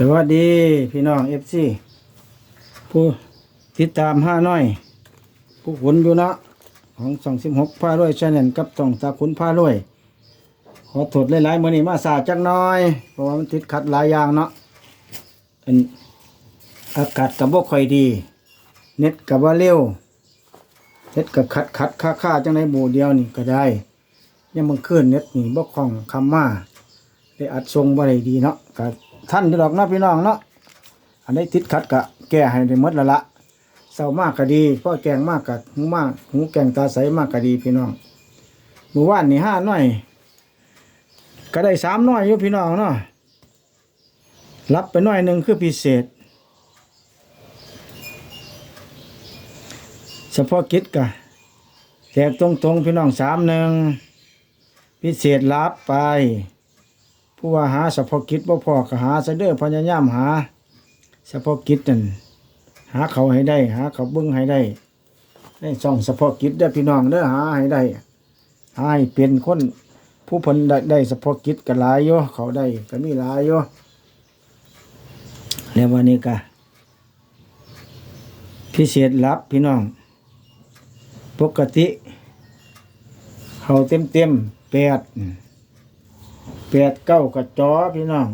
สวัสดีพี่น้องเอฟซีผู้ติดตามห้าน้อย ผู้ขุนอยู่นะของสองสิบหกผ้ารวยชาแนลกับต้องตาขุนผ้ารวย ขอโทษหลายๆมือนี้มาสาจักน้อย เพราะว่ามันติดขัดหลายอย่างเนาะอันอากาศกับบ่ค่อยดี เน็ตกับว่าเร็วเน็ตกับขัดขัดค่าค่าจังในบูเดียวนี่ก็ได้ยังมันขึ้นเน็ตนี่บ่คล่องคำมาได้อัดทรงบ่ได้ดีเนาะก็ ท่านอยู่ดอกเนาะพี่น้องเนาะอันนี้ติดขัดกะแก้ให้ได้หมดละละเศร้ามากก็ดีพ่อแกงมากกะหูมากหูแกงตาใสมากก็ดีพี่น้องเมื่อวานนี่ห้าน้อย ก็ได้สามน้อยอยู่พี่น้องเนาะรับไปน้อยหนึ่งคือพิเศษเฉพาะกิจกะแจกตรงๆพี่น้องสามหนึ่งพิเศษรับไป ผู้ว่าหาเฉพาะกิจบ่พอก็หาซะเด้อพยายามหาเฉพาะกิจนั่นหาเขาให้ได้ หาเขาเบิ้งให้ได้ได้ส่องเฉพาะกิจเด้อพี่น้องเด้อหาให้ได้หาให้เป็นคนผู้พิ่นได้ได้เฉพาะกิจก็หลายอยู่เขาได้ก็มีหลายอยู่แล้ววันนี้ก็พิเศษรับพี่น้อง ปกติ เขาเต็มเต็มแปด แปดเก้ากระจอพี่น้อง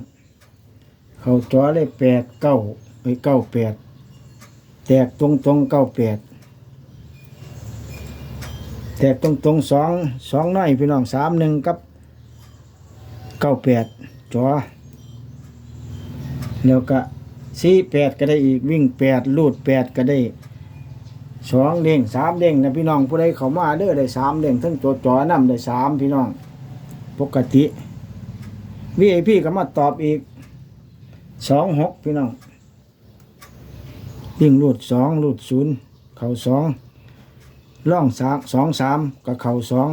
เขาจอเลยแปดเก้าไปเก้าแปดแตกตรงตรงเก้าแปดแตกตรงตรงสองสองน้อยพี่น้องสามหนึ่งกับเก้าแปดจอแล้วก็สี่แปดก็ได้อีกวิ่งแปดลูดแปดก็ได้สองเด้งสามเด้งนะพี่น้องผู้ใดเขามาเด้อได้สามเด้งทั้งตัวจอนำได้สามพี่น้อง ปกติ วีไอพีก็มาตอบอีกสองหกพี่น้องยิ่งรูดสองรูดศูนย์เข่าสองล่องสามสองสามกับเข่าสอง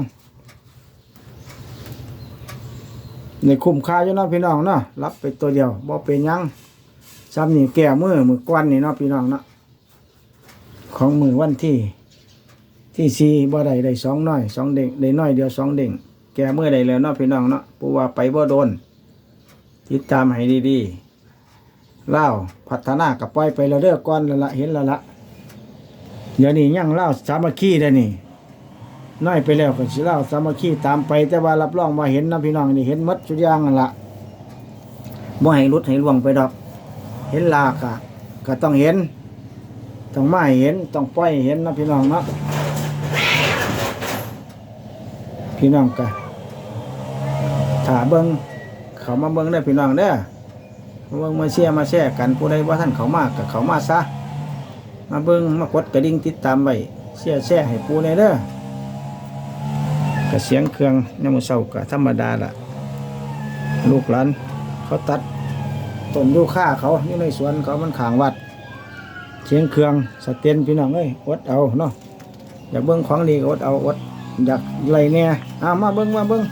ในคุ้มค่าอยู่เนาะพี่น้องเนาะรับไปตัวเดียวบ่เป็นยังซ้ำนี่แก้มือมือกวนนี่เนาะพี่น้องเนาะของมือวันที่ที่สี่บ่ได้ได้สองน้อยสองเด้งได้น้อยเดียวสองเด้งแกเมื่อใดแล้วเนาะพี่น้องเนาะปูว่าไปบ่โดน ติดตามให้ดีๆเล่าพัฒนากับปล่อยไปแล้วเด้อก่อนล้วละเห็นล้วละเดี๋ยวนี้ยังเล่าสามัคคีได้นี่น้อยไปแล้วก็สิเล่าสามัคคีตามไปแต่ว่ารับรองว่าเห็นนะพี่น้องนี่เห็นหมดทุกอย่างนั่นละบ่ให้หลุดให้ล่วงไปดอก เห็นลากะก็ต้องเห็น ต้องมาเห็นต้องปล่อยเห็นนะพี่น้องเนาะพี่น้องกะถ้าเบิ้ง เขามาเบิ้งได้พี่น้องเด้อมาเบิ้งมาเชียร์มาแชร์กันผู้ใดว่าท่านเขามากกับเขามาซะ มาเบิ้งมากดกระดิ่งติดตามไว้เชียร์แชร์ให้ปูในเด้อกระเสียงเครื่องยามมือเศร้ากะธรรมดาละลูกหลานเขาตัดต้นยูค่าเขาอยู่ในสวนเขามันขางวัดเชียงเครื่องสเตียนพี่น้องเอ้ยอดเอาเนาะอยากเบิ้งของดีก็อดเอาอดอยากไรเนี่ยอามาเบิ้งมาเบิ้ง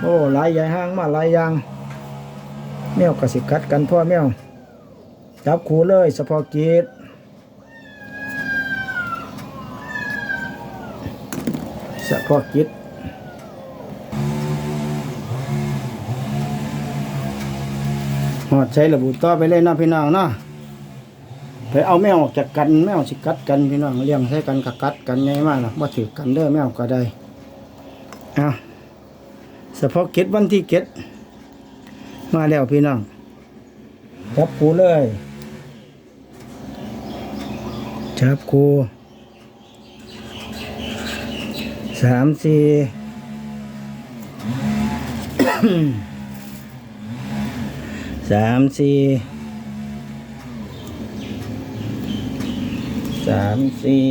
โอ้หลายใหญ่ห้างมาหลายอย่าง แมวกระสิกัดกันพ่อแมวจับคูเลยเฉพาะกิจเฉพาะกิจหอดใช้ระบุต่อไปเลยนาะพี่น้องนะไปเอาแมวออกจากกันแมวสิกัดกันพี่น้องเลี้ยงใช้กันกกัดกันไงมากนะว่าถือกันเด้อแมวก็ได้อาเฉพาะเก็ดวันที่เก็ด มาแล้วพี่น้องจับกูเลยจับกูสามสี่สามสี่สามสี่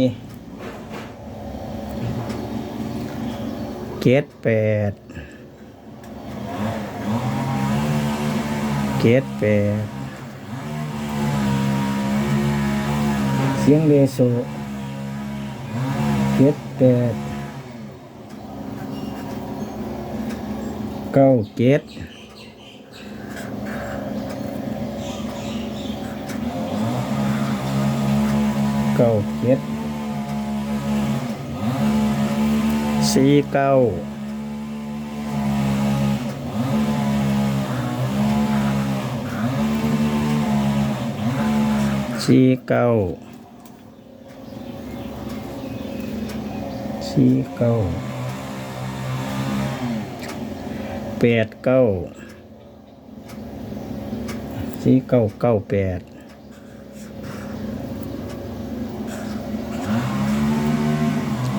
เจ็ดแปด เจ็ดแปดเสียงเรโซเจ็ดแปดเก้าเจ็ดเก้าเจ็ดสี่เก้า สี่เก้าสี่เก้าแปดเก้าสี่เก้าเก้าแปด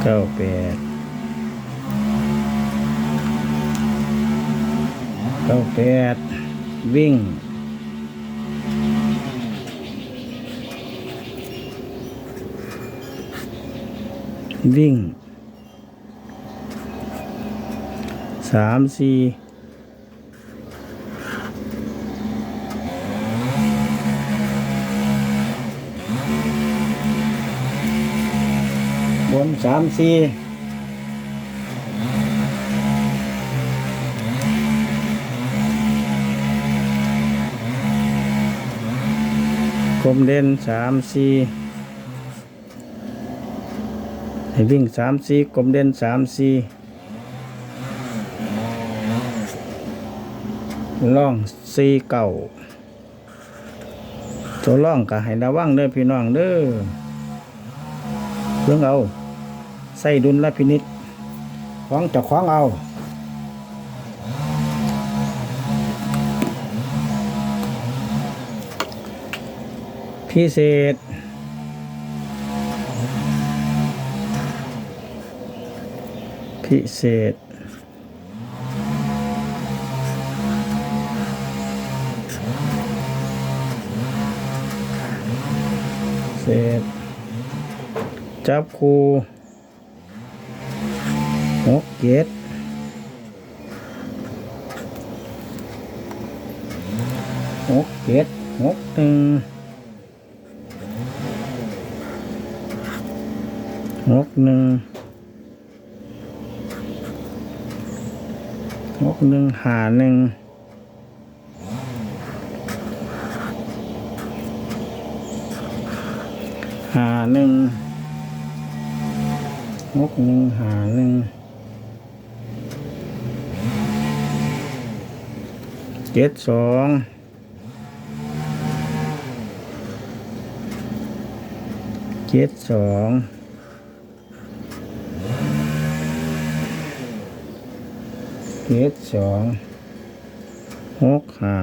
เก้าแปดเก้าแปดวิ่ง วิ่งสามสี่บนสามสี่กลมเด่นสามสี่ ให้วิ่งสามสี่กลมเด่นสามสี่ล่องสี่เก่าตัวล่องก็ให้ระวังเด้อพี่น้องเด้อเพิ่องเอา ใส่ดุลละพินิษของจะคล้องเอาพิเศษ พิเศษ เศษ จับคูหกเจ็ดหกเจ็ดหกหนึ่งหกหนึ่ง หกหนึ่งหาหนึ่งหาหนึ่งหกหนึ่งหาหนึ่งเจ็ดสองเจ็ดสอง เจ็ดสองหกห้า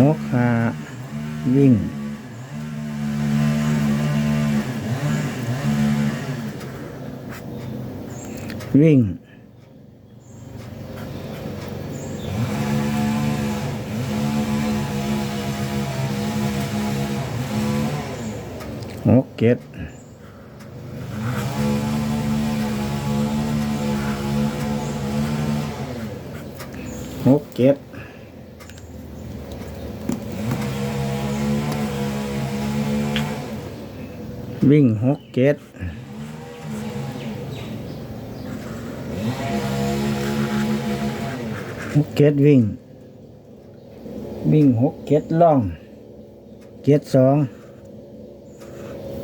หกห้าวิ่งวิ่งหกเจ็ด หกเจ็ดวิ่งหกเจ็ดหกเจ็ดวิ่ง วิ่งหกเจ็ดล่องเจ็ดสอง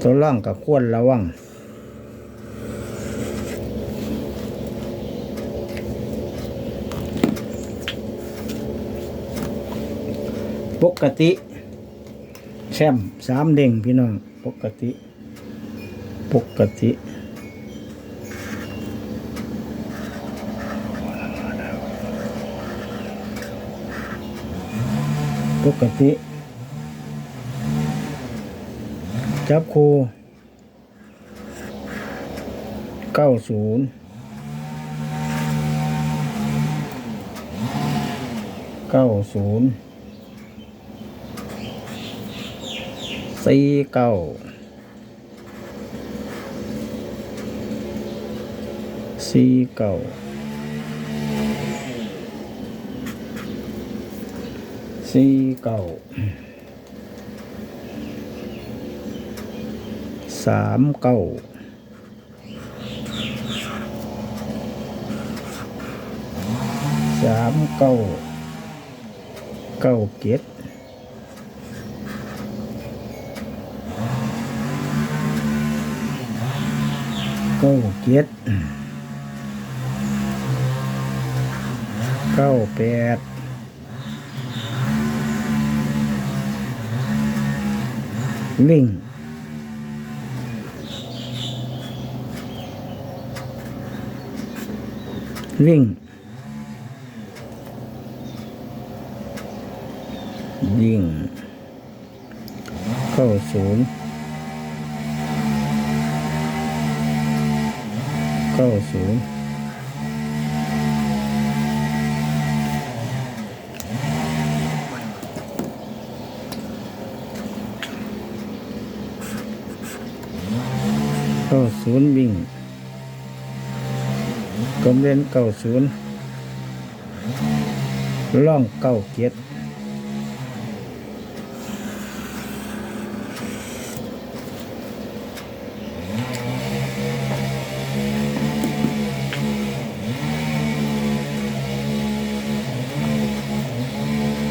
ตัวล่องกับควรระวัง ป กติ แชมสามเด้งพี่น้อง ปกติ ปกติปกติ จับคูเก้าศูนย์เก้าศูนย์ สี่เก้าสี่เก้าสี่เก้าสามเก้าสามเก้าเก้าเจ็ด ก้าเจ็ดเก้าแปดวิ่งวิ่งวิ่งเข้าศูนย์ เข้าศูนย์เข้าศูนย์วิ่งกำเล่นเก้าศูนย์ล่องเก้าเกียรติ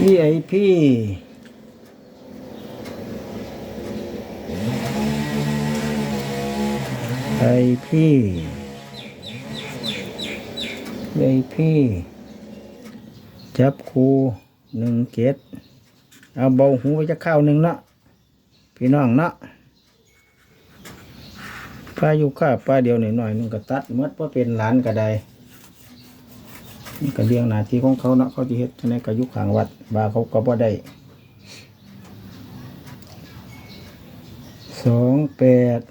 VIP ไอพี่ VIP จับครูหนึ่งเกตเอาเบาหูไปจะเข้าวหนึ่งเนาะพี่น้องเนาะพายุข้าป้าเดียวหน่อยหน่อยนึงก็ตัดหมดเพราะเป็นหลานก็ได้ นี่ก็เลี้ยงหน้าที่ของเขาเนาะเขาที่เฮ็ดจั่งในก็อยุคขางวัดบาเขาก็บ่ได้สองแปด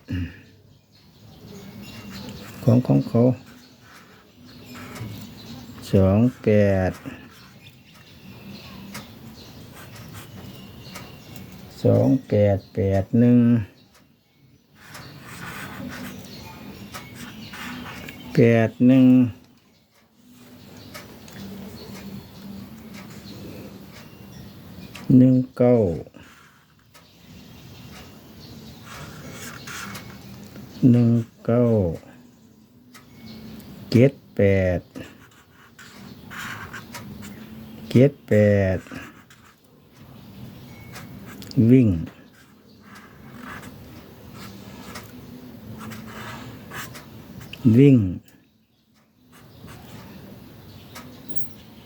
ของของเขาสองแปดสองแปดแปดหนึ่งแปดหนึ่ง หนึ่งเก้าหนึ่งเก้าเจ็ดแปดเจ็ดแปดวิ่งวิ่ง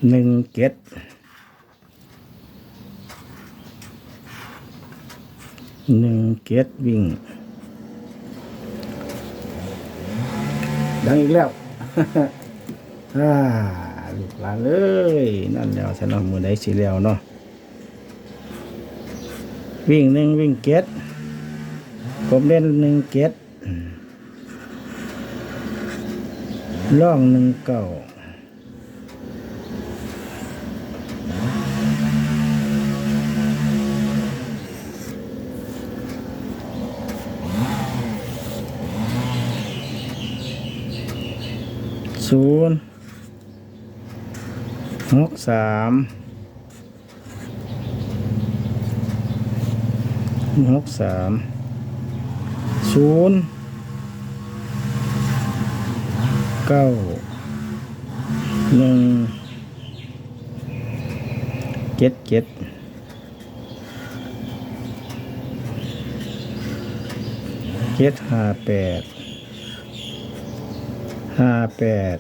หนึ่งเจ็ด หนึ่งเกตวิ่ง ดังอีกแล้วอ่าลูกหลานเอ้ยนั่นแล้วฉันเอามือได้สิแล้วเนาะวิ่งหนึ่งวิ่งเกตผมเล่นหนึ่งเกตล่องหนึ่งเก่า ศูนย์หกสามหกสามศูนย์เก้าหนึ่งเจ็ดเจ็ดเจ็ดห้าแปด ห้าแปด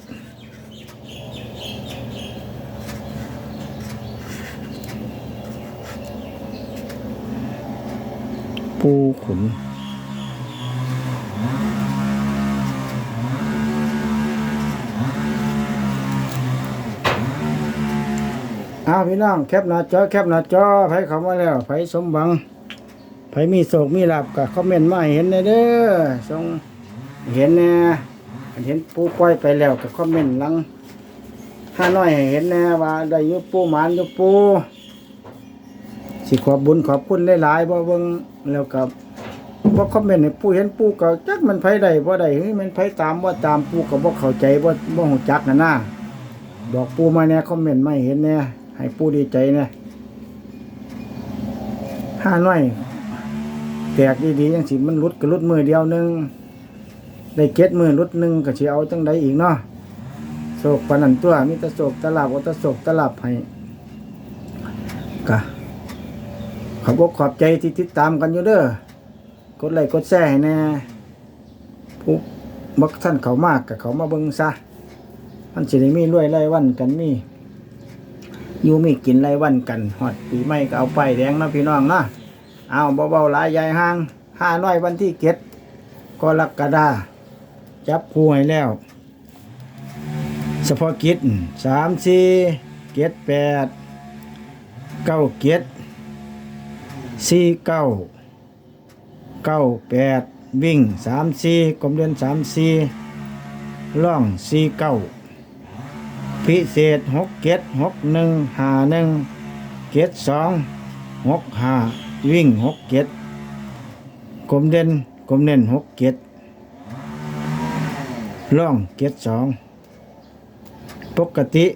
ปูขุนอ้าวพี่น้องแคปหน้าจอแคปหน้าจอไผเข้ามาแล้วไผสมหวังไผมีโศกมีหลาบก็คอมเมนต์มาเห็นแน่เด้อส่งเห็นแน่ อันเห็นปูปล่อยไปแล้วก็คอมเมนต์หลังห้าน้อยให้เห็นแน่ว่าได้ยุปูหมานยุปูสิขอบบุญขอบคุณหลายๆบ่เบิ่งแล้วก็บ่คอมเมนต์ให้ปูเห็นปูก็จักมันไผได้บ่ได้เฮ้ยมันไผตามบ่ตามปูก็บ่เข้าใจบ่บ่ฮู้จักนั่นน่ะบอกปูมาเนี่ยคอมเมนต์ไม่เห็นเนี่ยให้ปูดีใจเนี่ยห้าน้อยแตกดีๆยังสิมันรุดก็รุดมือเดียวหนึง ได้เก็ดมือรุดหนึ่งก็สิเอาจังใดอีกเนาะโศกปนันตัวมีแต่โศกตลับว่าแต่โศกตลับให้กะขอบอกขอบใจที่ติดตามกันอยู่เด้อกดไลค์กดแชร์ให้แน่ผู้บักท่านเขามากกับเขามาเบิ่งซะมันสิได้มีรวยไล่วันกันมีอยู่มีกินไรวันกันฮอดปีใหม่ก็เอาไปแดงนะพี่น้องนะเอาเบาๆหลายใหญ่ห้างห้าน้อยวันที่เก็ดกรกฎา จับคู่ให้แล้วเฉพาะกิจสามสี่เก็ดแปดเก้าเก็ดสี่เก้าเก้าแปดวิ่งสามสี่กลมเดือนสามสี่ล่องสี่เก้าพิเศษหกเก็ดหกหนึ่งหาหนึ่งเก็ดสองหกหาวิ่งหกเก็ดกลมเด่นกลมเน่นหกเก็ด ล่องเก็ดสองปกติ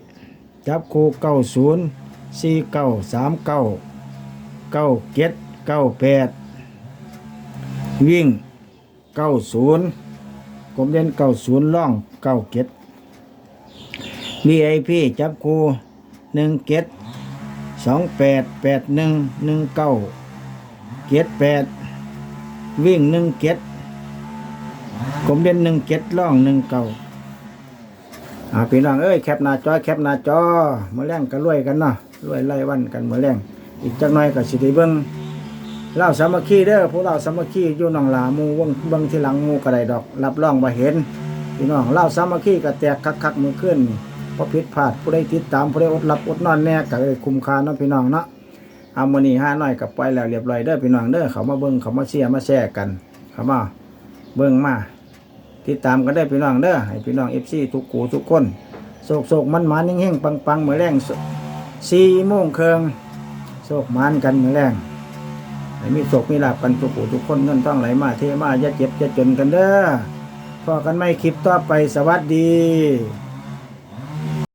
จับคู่เก้าศูนย์สี่เก้าสามเก้าเก้าเจ็ดเก้าแปดวิ่งเก้าศูนย์กลมเด่นเก้าศูนย์ล่องเก้าเจ็ด VIP จับคู่หนึ่งเจ็ดสองแปดแปดหนึ่งหนึ่งเก้าเจ็ดแปดวิ่งหนึ่งเจ็ด กลมเด่นหนึ่งเจ็ดล่องหนึ่งเก้าอ่าพี่น้องเอ้ยแคปหน้าจอแคปหน้าจอมื้อแรงก็รวยกันเนาะรวยไล่วันกันมื้อแรงอีกจักหน่อยก็สิได้เบิ่งเล่าสามัคคีเด้อพวกเราสามัคคีอยู่นองหลามู่เบิงเบิ่งที่หลังมู่ก็ได้ดอก รับรองว่าเห็นพี่น้องเล่าสามัคคีก็แตกคักๆมือคืนนี่บ่ผิดพลาดผู้ใดติดตามผู้ใดอดหลับอดนอนแน่ก็ได้คุ้มค่าเนาะพี่น้องเนาะเอามือนี้ห้าน้อยก็ปล่อยแล้วเรียบร้อยเด้อพี่น้องเด้อเขามาเบิ่งเขามาเชียร์มาแชร์กันเขามาเบิ่งมา ติดตามกันได้พี่น้องเด้อให้พี่น้องเอฟซีทุกกูทุกคนโศกโศกมันมันๆเฮงปังปังเหมือแรงสี่โมงครึ่งโศกมันกันเหมือแรงให้มีโศกมีลาบกันทุกกูทุกคนเงินต้องไหลมาเทมาอย่าเจ็บอย่าจนกันเด้อพอกันไม่คลิปต่อไปสวัสดี